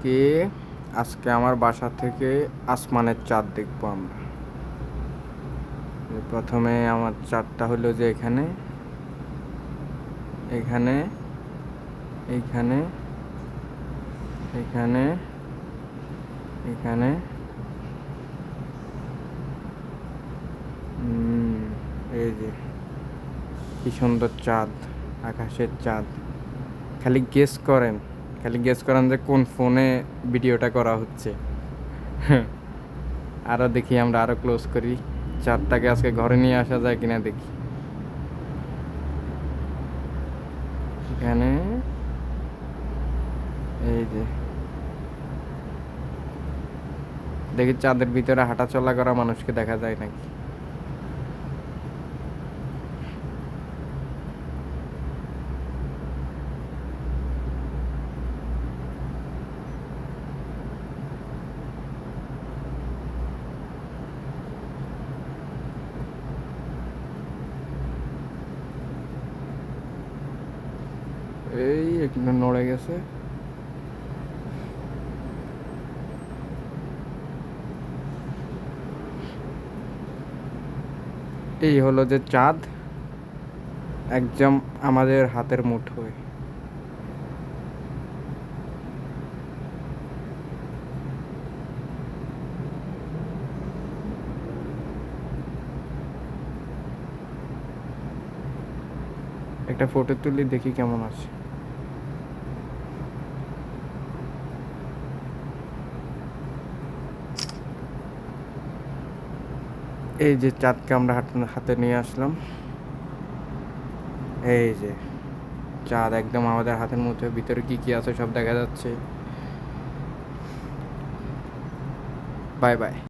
আজকে আজকে আমার বাসা থেকে আসমানের চাঁদ দেখব আমরা। প্রথমে আমার চাঁদটা হলো যে এখানে এখানে এইখানে এখানে এখানে। এই যে, কি সুন্দর চাঁদ, আকাশের চাঁদ। খালি গেস করেন। খালি গেস করেন যে কোন ফোনে ভিডিওটা করা হচ্ছে। আরও দেখি, আমরা আরও ক্লোজ করি। চাঁদটাকে আজকে ঘরে নিয়ে আসা যায় কিনা দেখি। এখানে, এই যে। দেখি চাঁদের ভিতরে হাঁটা চলা করা মানুষকে দেখা যায় নাকি? এই একটু নড়ে গেছে। এই হলো যে চাঁদ, একদম আমাদের হাতের মুঠোয়। একটা ফটো তুলি, দেখি কেমন আছে। এই যে চাঁদকে আমরা হাতে হাতে নিয়ে আসলাম। এই যে চাঁদ একদম আমাদের হাতের মধ্যে, ভিতরে কি কি আছে সব দেখা যাচ্ছে। Bye bye.